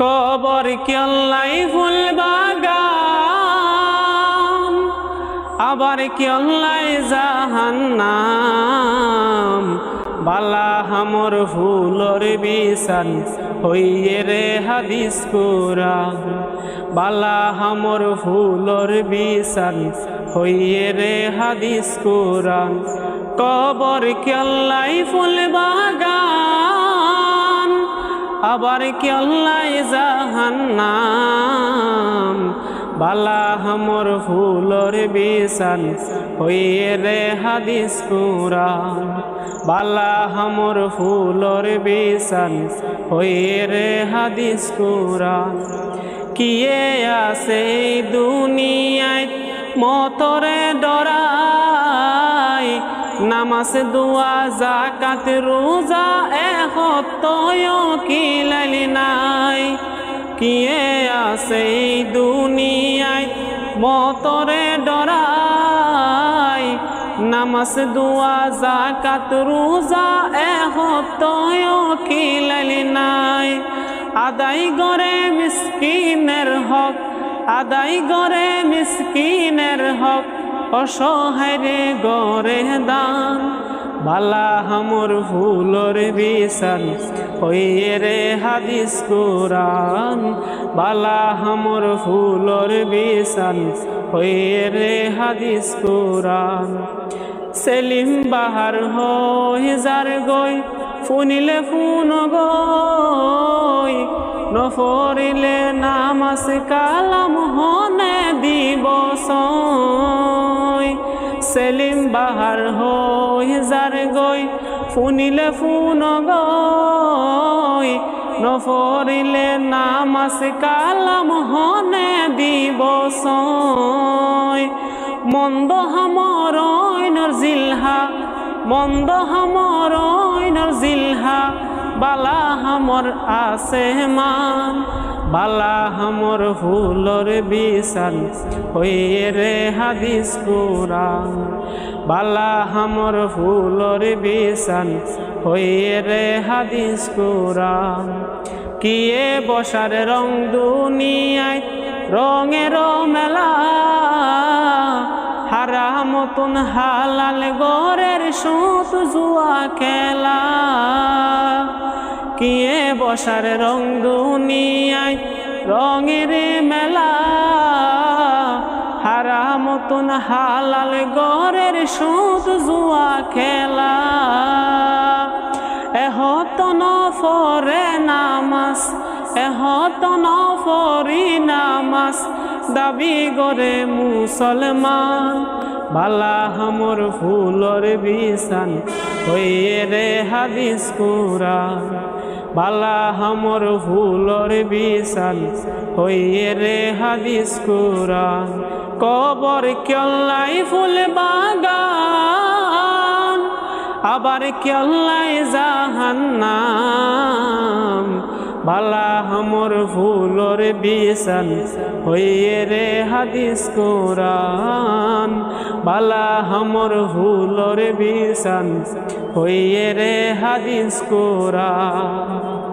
কবর কেল্লাই ফুল বাগান? আবার কেল্লাই জাহান্নাম? বালা হামর ফুলর বিসান হইয়ে রে হাদিস কোরআন। বালা হামর ফুলর বিসান হইয়ে রে হাদিস কোরআন। কবর কেল্লাই ফুল বাগান? আবার কেল্লাই জাহান্নাম? বালা হামর ফুলর বিসান হইয়ে রে হাদিস কুরান বালা হামর ফুলর বিসান হইয়ে রে হাদিস কুরান কিয়ে আছে দুনিয়ায় মতরে ডরায় নামাজ, দোয়া জাকাত রোজা এহতয় কিলালি নাই? কিয়ে আছে এই দুনিয়ায়? মতরে ডরাই। নামাজ, দোয়া জাকাত রোজা এহতয় কিলালি নাই? আদাই গরে মিসকিনের হক আদাই গরে মিসকিনের হক, অসহায় গরে দান। বালা হামর ফুলর বিসান হইয়ে রে হাদিস কোরআন। বালা হামর ফুলর বিসান হইয়ে রে হাদিস কোরআন। সেলিম বাহার হই যার গই, ফুনিলে ফুন গই। নফরিলে নামাস কালাম হনে দিবস। সেলিম বাহার হই যার গই, ফুনিলে ফুন গই নফরিলে নামাস কালাম হনে দিবস মন্দ হামর জিলহা, মন্দ হামর জিলহা বালা হামর আছে মান, বালা হামর ফুলর বিসান হইয়ে রে হাদিস কোরআন। বালা হামর ফুলর বিসান হইয়ে রে হাদিস কোরআন। কিয়ে বসার রং দুনিয়ায় রঙের মেলা। হারামতন হালাল গরের সুত জুয়া খেলা। কিয়ে বসার রং দুনিয়ায়, রঙের মেলা। হারামতন হালাল গরের সুত জুয়া খেলা। এহত নফরে নামাস এহত নফরি নামাস দাবি গরে মুসলমান, বালা হামর ফুলর বিসান হইয়ে রে হাদিস কুরান বালা হামর ফুলর বিশাল হইয়ে রে হাদিস কুরান কবর কেল্লাই ফুল বাগান, আবার কেল্লাই জাহান্নাম। বালা হামর ফুলর বিসান হইয়ে রে হাদিস কোরআন। বালা হামর ফুলর বিসান হইয়ে রে হাদিস কোরআন।